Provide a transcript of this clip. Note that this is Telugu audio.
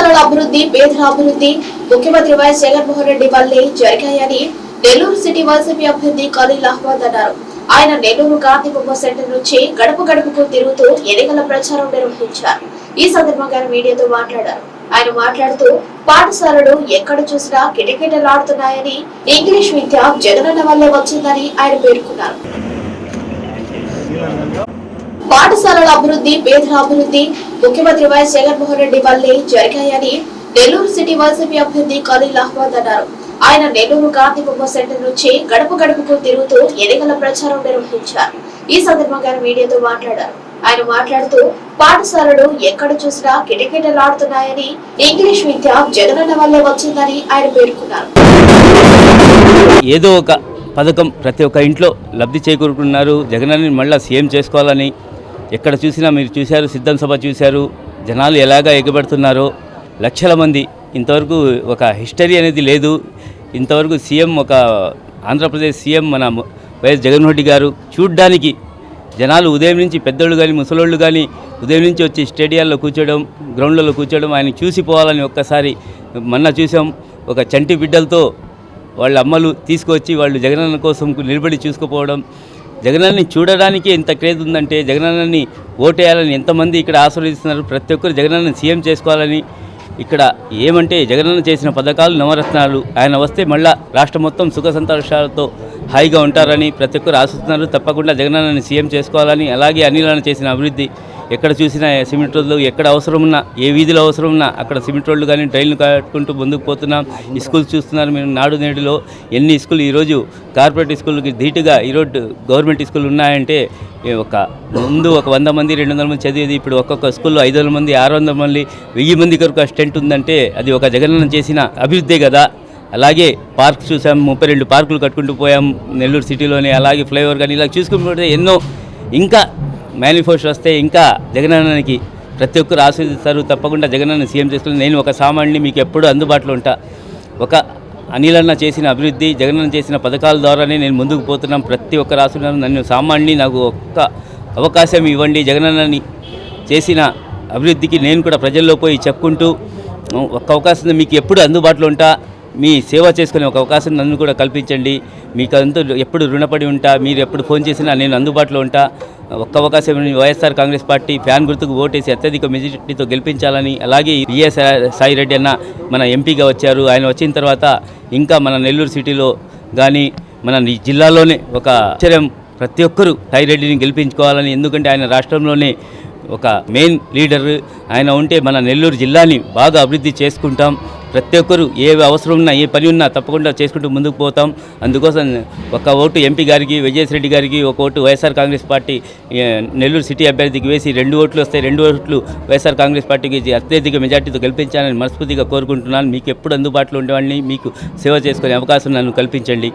పాఠశాలల అభివృద్ధి పేదల అభివృద్ధి ముఖ్యమంత్రి వైఎస్ జగన్మోహన్ రెడ్డి వల్లే జరిగాయని నెల్లూరు సిటీ వైసీపీ అభ్యర్థి ఖలీల్ అహ్మద్ అన్నారు. ఆయన నెల్లూరు గాంధీ బొమ్మ సెంటర్ నుంచి గడప గడపకు తిరుగుతూ ఎన్నికల ప్రచారం నిర్వహించారు. ఈ సందర్భంగా మీడియాతో మాట్లాడారు. ఆయన మాట్లాడుతూ పాఠశాలలు ఎక్కడ చూసినా కిటకిటలాడుతున్నాయని ఇంగ్లీష్ విద్య జగనన్న వల్లే వచ్చిందని ఆయన పేర్కొన్నారు. పాఠశాలల అభివృద్ధి పేదల అభివృద్ధి ముఖ్యమంత్రి వైఎస్ జగన్మోహన్ రెడ్డి వల్లే జరిగాయని నెల్లూరు సిటీ వైసీపీ అభ్యర్థి ఖలీల్ అహ్మద్ అన్నారు. ఆయన నెల్లూరు గాంధీ బొమ్మ సెంటర్ నుంచి గడప గడపకు తిరుగుతూ ఎన్నికల ప్రచారం నిర్వహించారు. ఈ సందర్భంగా మీడియాతో మాట్లాడారు. ఆయన మాట్లాడుతూ పాఠశాలలు ఎక్కడ చూసినా కిటకిటలాడుతున్నాయని ఇంగ్లీష్ విద్య జగనన్న వల్లే వచ్చిందని ఆయన పేర్కొన్నారు. ఏదో ఒక పథకం ప్రతి ఒక్క ఇంట్లో లబ్ధి చేకూరుకున్నారు. జగనని మళ్ళీ సీఎం చేసుకోవాలని ఎక్కడ చూసినా మీరు చూశారు సిద్ధం సభ చూశారు జనాలు ఎలాగా ఎగబడుతున్నారో లక్షల మంది. ఇంతవరకు ఒక హిస్టరీ అనేది లేదు. ఇంతవరకు సీఎం ఒక ఆంధ్రప్రదేశ్ సీఎం మన వైఎస్ జగన్మోహన్ రెడ్డి గారు చూడ్డానికి జనాలు ఉదయం నుంచి పెద్దోళ్ళు కానీ ముసలోళ్ళు కానీ ఉదయం నుంచి వచ్చి స్టేడియాల్లో కూర్చోవడం గ్రౌండ్లలో కూర్చోవడం ఆయన చూసిపోవాలని ఒక్కసారి మొన్న చూసాం. ఒక చంటి బిడ్డలతో వాళ్ళ అమ్మలు తీసుకొచ్చి వాళ్ళు జగనన్న కోసం నిలబడి చూసుకుపోవడం జగనన్నని చూడడానికి ఎంత క్రేజ్ ఉందంటే జగనన్నని ఓటేయాలని ఎంతమంది ఇక్కడ ఆశీర్వదిస్తున్నారు ప్రతి ఒక్కరు జగనన్నని సీఎం చేసుకోవాలని ఇక్కడ ఏమంటే జగనన్న చేసిన పథకాలు నవరత్నాలు ఆయన వస్తే మళ్ళా రాష్ట్రం మొత్తం సుఖ సంతోషాలతో హాయిగా ఉంటారని ప్రతి ఒక్కరు ఆశిస్తున్నారు. తప్పకుండా జగనన్నని సీఎం చేసుకోవాలని అలాగే అనిలను చేసిన అభివృద్ధి ఎక్కడ చూసినా సిమెంట్ రోడ్లు ఎక్కడ అవసరం ఉన్నా ఏ వీధిలో అవసరం ఉన్నా అక్కడ సిమెంట్ రోడ్లు కానీ డ్రైన్లు కట్టుకుంటూ ముందుకు పోతున్నాం. స్కూల్ చూస్తున్నారు మేము నాడు నేడులో ఎన్ని స్కూల్ ఈరోజు కార్పొరేట్ స్కూల్కి ధీటుగా ఈరోజు గవర్నమెంట్ స్కూల్ ఉన్నాయంటే ఒక ముందు ఒక వంద మంది రెండు వందల మంది చదివేది ఇప్పుడు ఒక్కొక్క స్కూల్లో ఐదు వందల మంది ఆరు వందల మంది వెయ్యి మంది కొరకు స్టెంట్ ఉందంటే అది ఒక జగనన్న చేసిన అభివృద్ధే కదా. అలాగే పార్క్ చూసాం ముప్పై రెండు పార్కులు కట్టుకుంటూ పోయాం నెల్లూరు సిటీలోనే అలాగే ఫ్లైఓవర్ కానీ ఇలా చూసుకుంటే ఎన్నో ఇంకా మేనిఫెస్టో వస్తే ఇంకా జగనన్నకి ప్రతి ఒక్కరు ఆస్వాదిస్తారు తప్పకుండా జగనన్న సీఎం చేసుకుని నేను ఒక సామాన్యుని మీకు ఎప్పుడూ అందుబాటులో ఉంటా. ఒక అనిలన్న చేసిన అభివృద్ధి జగనన్న చేసిన పథకాల ద్వారానే నేను ముందుకు పోతున్నాం. ప్రతి ఒక్క ఆశున్నారు నన్ను సామాన్యుని నాకు ఒక్క అవకాశం ఇవ్వండి. జగనన్నని చేసిన అభివృద్ధికి నేను కూడా ప్రజల్లో పోయి చెప్పుకుంటూ ఒక్క అవకాశం మీకు ఎప్పుడు అందుబాటులో ఉంటా. మీ సేవ చేసుకునే ఒక అవకాశం నన్ను కూడా కల్పించండి. మీకు అంతా ఎప్పుడు రుణపడి ఉంటా మీరు ఎప్పుడు ఫోన్ చేసినా నేను అందుబాటులో ఉంటా. ఒక్క అవకాశం వైఎస్ఆర్ కాంగ్రెస్ పార్టీ ఫ్యాన్ గుర్తుకు ఓటేసి అత్యధిక మెజార్టీతో గెలిపించాలని అలాగే విఎస్ సాయి రెడ్డి అన్న మన ఎంపీగా వచ్చారు. ఆయన వచ్చిన తర్వాత ఇంకా మన నెల్లూరు సిటీలో కానీ మన జిల్లాలోనే ఒక ఆశ్చర్యం. ప్రతి ఒక్కరూ సాయి రెడ్డిని గెలిపించుకోవాలని ఎందుకంటే ఆయన రాష్ట్రంలోనే ఒక మెయిన్ లీడర్. ఆయన ఉంటే మన నెల్లూరు జిల్లాని బాగా అభివృద్ధి చేసుకుంటాం. ప్రతి ఒక్కరు ఏ అవసరం ఉన్నా ఏ పని ఉన్నా తప్పకుండా చేసుకుంటూ ముందుకు పోతాం. అందుకోసం ఒక ఓటు ఎంపీ గారికి విజయస్ రెడ్డి గారికి ఒక vote YSR Congress party Nellore city అభ్యర్థికి వేసి రెండు ఓట్లు వస్తాయి రెండు ఓట్లు వైఎస్ఆర్ కాంగ్రెస్ పార్టీకి అత్యధిక మెజార్టీతో కల్పించాలని మనస్ఫూర్తిగా కోరుకుంటున్నాను. మీకు ఎప్పుడు అందుబాటులో ఉండేవాడిని మీకు సేవ చేసుకునే అవకాశం నన్ను కల్పించండి.